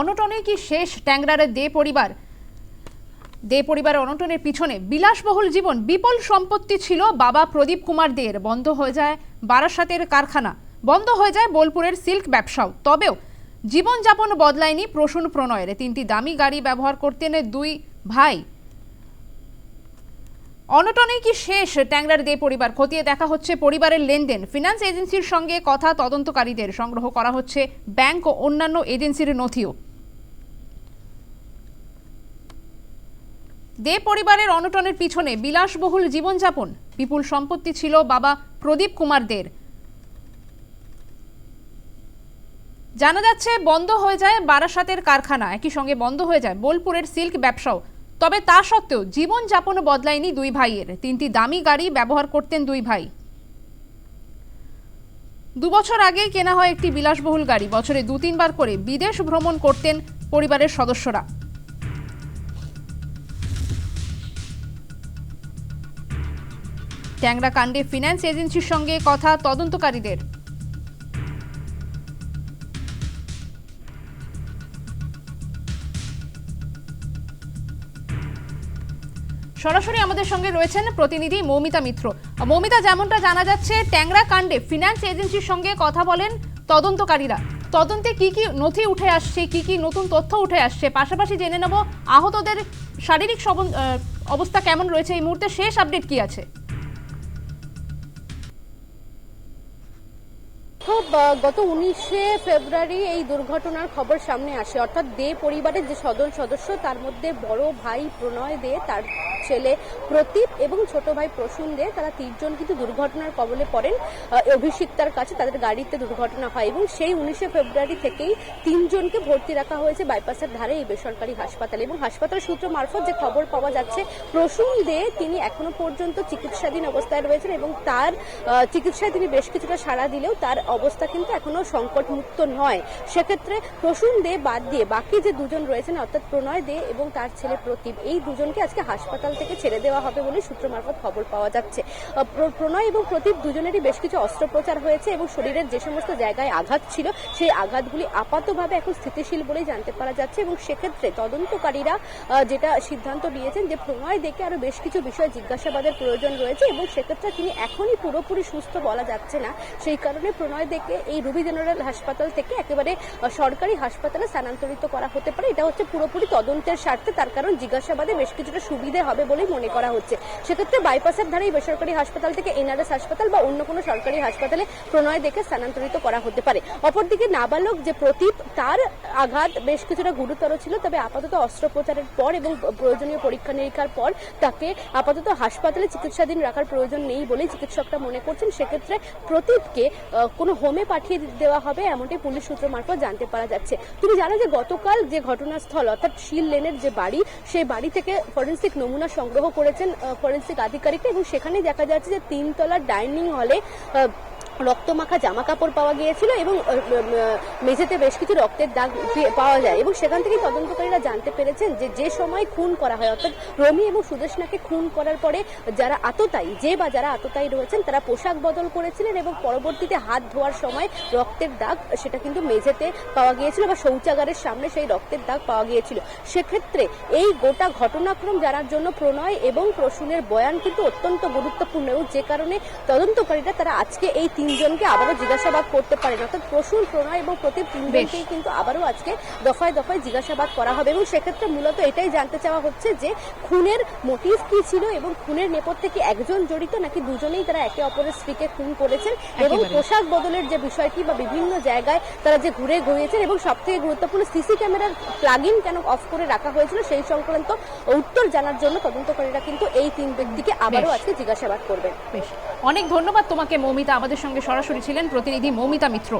অনটনে কি শেষ ট্যাংরারের দে পরিবার? দে পরিবারের অনটনের পিছনে বিলাসবহুল জীবন, বিপুল সম্পত্তি ছিল বাবা প্রদীপ কুমার দের বন্ধ হয়ে যায় বারাসাতের কারখানা, বন্ধ হয়ে যায় বোলপুরের সিল্ক ব্যবসাও। তবেও জীবনযাপন বদলায়নি প্রসূন প্রণয়ের। তিনটি দামি গাড়ি ব্যবহার করতেন দুই ভাই। অনটনে কি শেষ? ট্যাংরার দে পরিবার। খতিয়ে দেখা হচ্ছে পরিবারের লেনদেন। ফিনান্স এজেন্সির সঙ্গে কথা তদন্তকারীদের। সংগ্রহ করা হচ্ছে ব্যাংক ও অন্যান্য এজেন্সির নথিও। দে পরিবারের অনটনের পিছনে বিলাসবহুল জীবনযাপন। বিপুল সম্পত্তি ছিল বাবা প্রদীপ কুমার দের জানা যাচ্ছে, বন্ধ হয়ে যায় বারাসাতের কারখানা। একই সঙ্গে বন্ধ হয়ে যায় বোলপুরের সিল্ক ব্যবসাও। তবে তা সত্ত্বেও জীবনযাপন বদলায়নি দুই ভাইয়ের। তিনটি দামি গাড়ি ব্যবহার করতেন দুই ভাই। দু বছর আগেই কেনা হয় একটি বিলাসবহুল গাড়ি। বছরে দু তিনবার করে বিদেশ ভ্রমণ করতেন পরিবারের সদস্যরা। ট্যাংরা কাণ্ডে ফিন্যান্স এজেন্সির সঙ্গে কথা তদন্তকারীদের। সরাসরি আমাদের সঙ্গে রয়েছেন প্রতিনিধি মৌমিতা মিত্র। মৌমিতা, যেমনটা জানা যাচ্ছে, ট্যাংরা কাণ্ডে ফিন্যান্স এজেন্সির সঙ্গে কথা বলেন তদন্তকারীরা। তদন্তে কি কি নথি উঠে আসছে, কি কি নতুন তথ্য উঠে আসছে, পাশাপাশি জেনে নেব আহতদের শারীরিক অবস্থা কেমন রয়েছে, এই মুহূর্তে শেষ আপডেট কি আছে? খুব গত উনিশে ফেব্রুয়ারি এই দুর্ঘটনার খবর সামনে আসে। অর্থাৎ দে পরিবারের যে সদর সদস্য, তার মধ্যে বড় ভাই প্রণয় দে, তার ছেলে প্রতীপ এবং ছোট ভাই প্রসূন দে, তারা তিনজন কিন্তু দুর্ঘটনার কবলে পড়েন। অভিষিক্তার কাছে তাদের গাড়িতে দুর্ঘটনা হয় এবং সেই উনিশে ফেব্রুয়ারি থেকেই তিনজনকে ভর্তি রাখা হয়েছে বাইপাসের ধারে এই বেসরকারি হাসপাতালে এবং হাসপাতাল সূত্র মারফত যে খবর পাওয়া যাচ্ছে, প্রসূন দে তিনি এখনও পর্যন্ত চিকিৎসাধীন অবস্থায় রয়েছেন এবং তার চিকিৎসায় তিনি বেশ কিছুটা সাড়া দিলেও তার অবস্থা কিন্তু এখনও সংকট মুক্ত নয়। সেক্ষেত্রে প্রসূন দে বাদ দিয়ে বাকি যে দুজন রয়েছেন, অর্থাৎ প্রণয় দে এবং তার ছেলে প্রতীপ, এই দুজনকে আজকে হাসপাতাল থেকে ছেড়ে দেওয়া হবে বলে সূত্র মারফত খবর পাওয়া যাচ্ছে। প্র- প্রণয় এবং প্রতীপ দুজনেরই বেশ কিছু অস্ত্রোপচার হয়েছে এবং শরীরের যে সমস্ত জায়গায় আঘাত ছিল, সেই আঘাতগুলি আপাতভাবে এখন স্থিতিশীল বলেই জানতে পারা যাচ্ছে এবং সেক্ষেত্রে তদন্তকারীরা যেটা সিদ্ধান্ত নিয়েছেন যে প্রণয় দেখে আরও বেশ কিছু বিষয় জিজ্ঞাসাবাদের প্রয়োজন রয়েছে এবং সেক্ষেত্রে তিনি এখনই পুরোপুরি সুস্থ বলা যাচ্ছে না। সেই কারণে প্রণয় দেখে এই রুবি জেনারেল হাসপাতাল থেকে একেবারে সরকারি হাসপাতালে স্থানান্তরিত করা হতে পারে। এটা হচ্ছে পুরোপুরি তদন্তের স্বার্থে, তার কারণ জিজ্ঞাসাবাদে বেশ কিছুটা সুবিধে হবে বলেই মনে করা হচ্ছে। সেক্ষেত্রে বাইপাসের ধারে এই বেসরকারি হাসপাতাল থেকে এনআরএস হাসপাতাল বা অন্য কোনো সরকারি হাসপাতালে প্রণয় দেখে স্থানান্তরিত করা হতে পারে। অপরদিকে নাবালক যে প্রতীপ, তার আঘাত বেশ কিছুটা গুরুতর ছিল, তবে আপাতত অস্ত্রোপচারের পর এবং প্রয়োজনীয় পরীক্ষা নিরীক্ষার পর তাকে আপাতত হাসপাতালে চিকিৎসাধীন রাখার প্রয়োজন নেই বলেই চিকিৎসকরা মনে করছেন। সেক্ষেত্রে প্রতীপকে কোনো হোমে পাঠিয়ে দেওয়া হবে এমনটাই পুলিশ সূত্র মারফত জানতে পারা যাচ্ছে। তুমি জানো যে গতকাল যে ঘটনাস্থল, অর্থাৎ শিল লেনের যে বাড়ি, সেই বাড়ি থেকে ফরেন্সিক নমুনা সংগ্রহ করেছেন ফরেন্সিক আধিকারিক এবং সেখানে দেখা যাচ্ছে যে তিনতলার ডাইনিং হলে রক্তমাখা জামা কাপড় পাওয়া গিয়েছিল এবং মেঝেতে বেশ কিছু রক্তের দাগ পাওয়া যায়। এবং সেখান থেকে তদন্তকারীরা জানতে পেরেছেন যে যে সময় খুন করা হয়, অর্থাৎ রমি এবং সুদেশনাকে খুন করার পরে যারা আততায়ী, যে বা যারা আততায়ী রয়েছেন, তারা পোশাক বদল করেছিলেন এবং পরবর্তীতে হাত ধোয়ার সময় রক্তের দাগ সেটা কিন্তু মেঝেতে পাওয়া গিয়েছিল বা শৌচাগারের সামনে সেই রক্তের দাগ পাওয়া গিয়েছিল। সেক্ষেত্রে এই গোটা ঘটনাক্রম জানার জন্য প্রণয় এবং প্রসূনের বয়ান কিন্তু অত্যন্ত গুরুত্বপূর্ণ এবং যে কারণে তদন্তকারীরা তারা আজকে এই তিনজনকে আবারও জিজ্ঞাসাবাদ করতে পারেন। অর্থাৎ প্রসূন প্রণয় এবং প্রতীপ তিনজনকেই কিন্তু আবারও আজকে দফায় দফায় জিজ্ঞাসাবাদ করা হবে এবং সেক্ষেত্রে মূলত এটাই জানতে চাওয়া হচ্ছে যে খুনের মোটিভ কি ছিল এবং খুনের নেপথ্যে কি একজন জড়িত নাকি দুজনেই তারা একে অপরের স্ত্রীকে খুন করেছেন এবং পোশাক বদলের যে বিষয়টি বা বিভিন্ন জায়গায় তারা যে ঘুরে ঘুরিয়েছেন এবং সব থেকে গুরুত্বপূর্ণ সিসি ক্যামেরার প্লাগ ইন কেন অফ করে রাখা হয়েছিল সেই সংক্রান্ত উত্তর জানার জন্য তদন্তকারীরা কিন্তু এই তিন ব্যক্তিকে আবারও আজকে জিজ্ঞাসাবাদ করবেন। অনেক ধন্যবাদ তোমাকে মৌমিতা আমাদের সঙ্গে সরাসরি ছিলেন প্রতিনিধি মৌমিতা মিত্র।